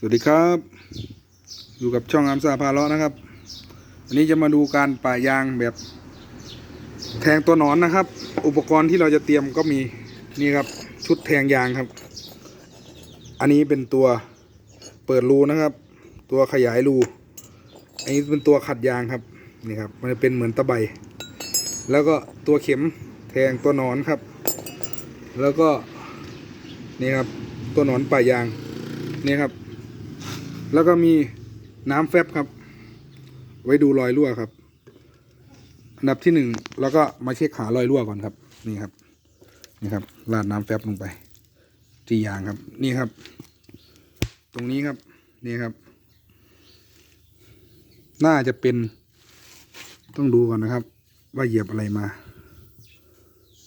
สวัสดีครับ อยู่กับช่องอามซาพาเลาะนะครับ วันนี้จะมาดูการป่ายางแบบ แทงตัวหนอนนะครับ อุปกรณ์ที่เราจะเตรียมก็มีนี่ครับ ชุดแทงยางครับ อันนี้เป็นตัวเปิดรูนะครับ ตัวขยายรู อันนี้เป็นตัวขัดยางครับนี่ครับ มันจะเป็นเหมือนตะไบแล้วก็ตัวเข็มแทงตัวหนอนครับ แล้วก็นี่ครับตัวหนอนป่ายางนี่ครับ แล้วก็มีน้ำแฟบครับ ไว้ดูรอยรั่วครับ อันดับที่หนึ่งเราก็มาเช็คหารอยรั่วก่อนครับ นี่ครับ นี่ครับราดน้ำแฟบลงไปที่ยางครับ นี่ครับ ตรงนี้ครับ นี่ครับ น่าจะเป็นต้องดูก่อนนะครับ ว่าเหยียบอะไรมา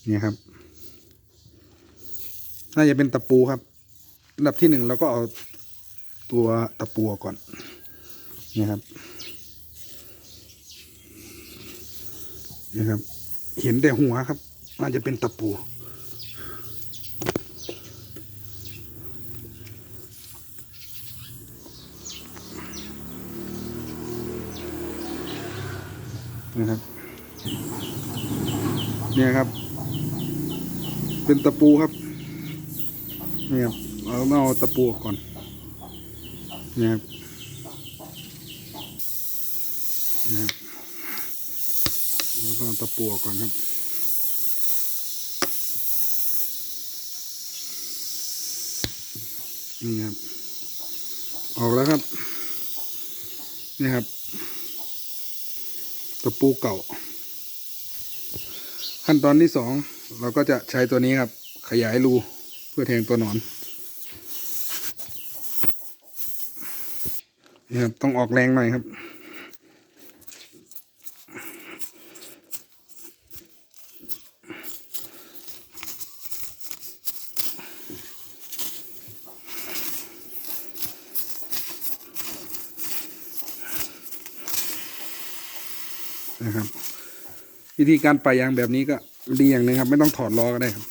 เนี่ยครับ น่าจะเป็นตะปูครับอันดับที่หนึ่งเราก็เอา ตัวตะปูก่อนนี่ครับนี่ครับ เห็นแต่หัวครับ น่าจะเป็นตะปูนะครับเนี่ยครับ เป็นตะปูครับเนี่ครับเราเอาตะปูก่อน นะครับนะครับเราต้องตะปูกก่อนครับนี่ครับ ออกแล้วครับ นี่ครับ ตะปูเก่า ขั้นตอนที่สองเราก็จะใช้ตัวนี้ครับ ขยายรูเพื่อแทงตัวหนอน นี่ครับต้องออกแรงหน่อยครับ นะครับ วิธีการป่ายางแบบนี้ก็ดีอย่างหนึ่งครับ ไม่ต้องถอดล้อก็ได้ครับ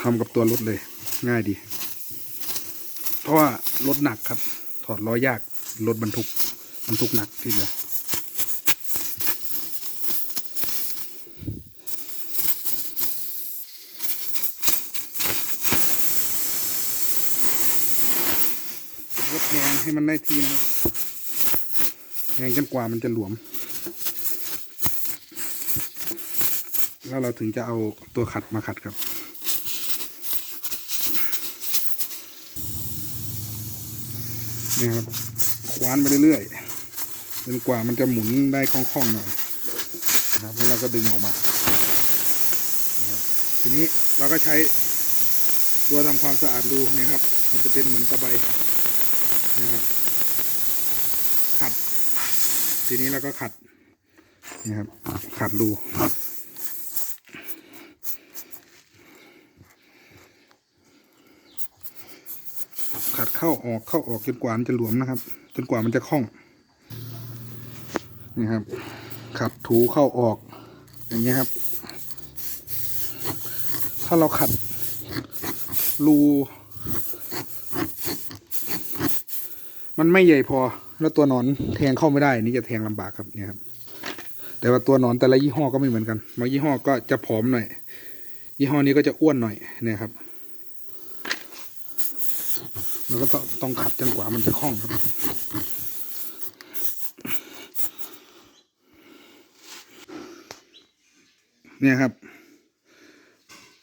ทำกับตัวรถเลยง่ายดี เพราะว่ารถหนักครับ อดล้อยากรถบรรทุกบรรทุกหนักทีเดียวรถแทงให้มันได้ทีนะครับแทงจนกว่ามันจะหลวม แล้วเราถึงจะเอาตัวขัดมาขัดครับ นี่ครับคว้านไปเรื่อยๆจนกว่ามันจะหมุนได้คล่องๆหน่อยนะครับแล้วเราก็ดึงออกมาทีนี้เราก็ใช้ตัวทำความสะอาดรูนี่ครับ มันจะเป็นเหมือนตะไบนะครับขัด ทีนี้เราก็ขัดนี่ครับขัดรู ขัดเข้าออกเข้าออกจนกว่ามันจะหลวมนะครับ จนกว่ามันจะคล่องนี่ครับ ขัดถูเข้าออก อย่างเงี้ยครับ ถ้าเราขัดรูมันไม่ใหญ่พอ แล้วตัวนอนแทงเข้าไม่ได้ นี่จะแทงลำบากครับเนี่ยครับ แต่ว่าตัวนอนแต่ละยี่ห้อก็ไม่เหมือนกันบางยี่ห้อก็จะผอมหน่อย ยี่ห้อนี้ก็จะอ้วนหน่อยเนี่ยครับ เราก็ต้องต้องขัดจนกว่ามันจะคล่องครับเนี่ยครับ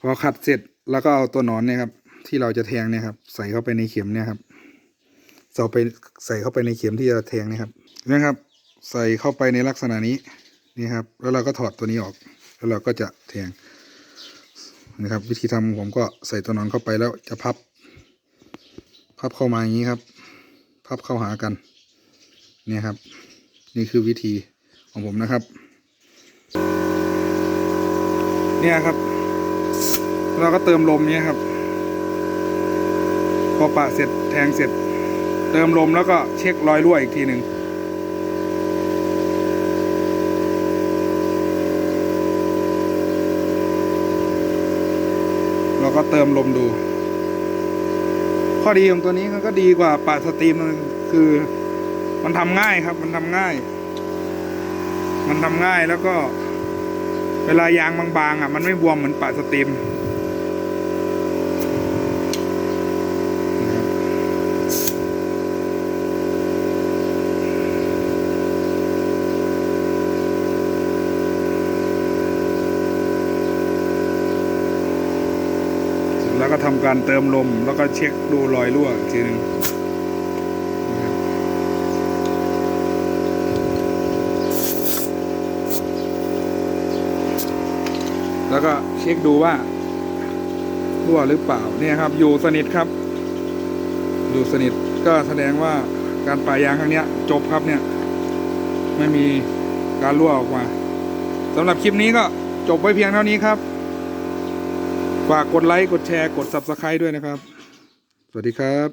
พอขัดเสร็จแล้วก็เอาตัวหนอนเนี่ยครับ ที่เราจะแทงเนี่ยครับ ใส่เข้าไปในเข็มเนี่ยครับใส่ไปใส่เข้าไปในเข็มที่จะแทงเนี่ยครับนะครับ ใส่เข้าไปในลักษณะนี้นี่ครับ แล้วเราก็ถอดตัวนี้ออก แล้วเราก็จะแทงนะครับ วิธีทำผมก็ใส่ตัวหนอนเข้าไปแล้วจะพับ พับเข้ามาอย่างนี้ครับ พับเข้าหากัน เนี่ยครับ นี่คือวิธีของผมนะครับ เนี่ยครับ เราก็เติมลมเนี่ยครับ พอปะเสร็จแทงเสร็จ เติมลมแล้วก็เช็ครอยรั่วอีกทีหนึ่งเราก็เติมลมดู ข้อดีของตัวนี้มันก็ดีกว่าปะสตรีมันคือ มันทำง่ายครับ มันทำง่าย มันทำง่ายแล้วก็ เวลายางบางๆอะ มันไม่บวมเหมือนปะสตรีมนะครับเสร็จแล้วก็ทำการเติมลมแล้วก็เช็คดูรอยรั่วอีกทีหนึงแล้วก็เช็คดูว่ารั่วหรือเปล่าเนี่ยครับ อยู่สนิทครับ อยู่สนิทก็แสดงว่าการป่ายางครั้งนี้จบครับเนี่ย ไม่มีการรั่วออกมาสำหรับคลิปนี้ก็จบไว้เพียงเท่านี้ครับ ฝากกดไลค์ กดแชร์ กด Subscribe ด้วยนะครับ สวัสดีครับ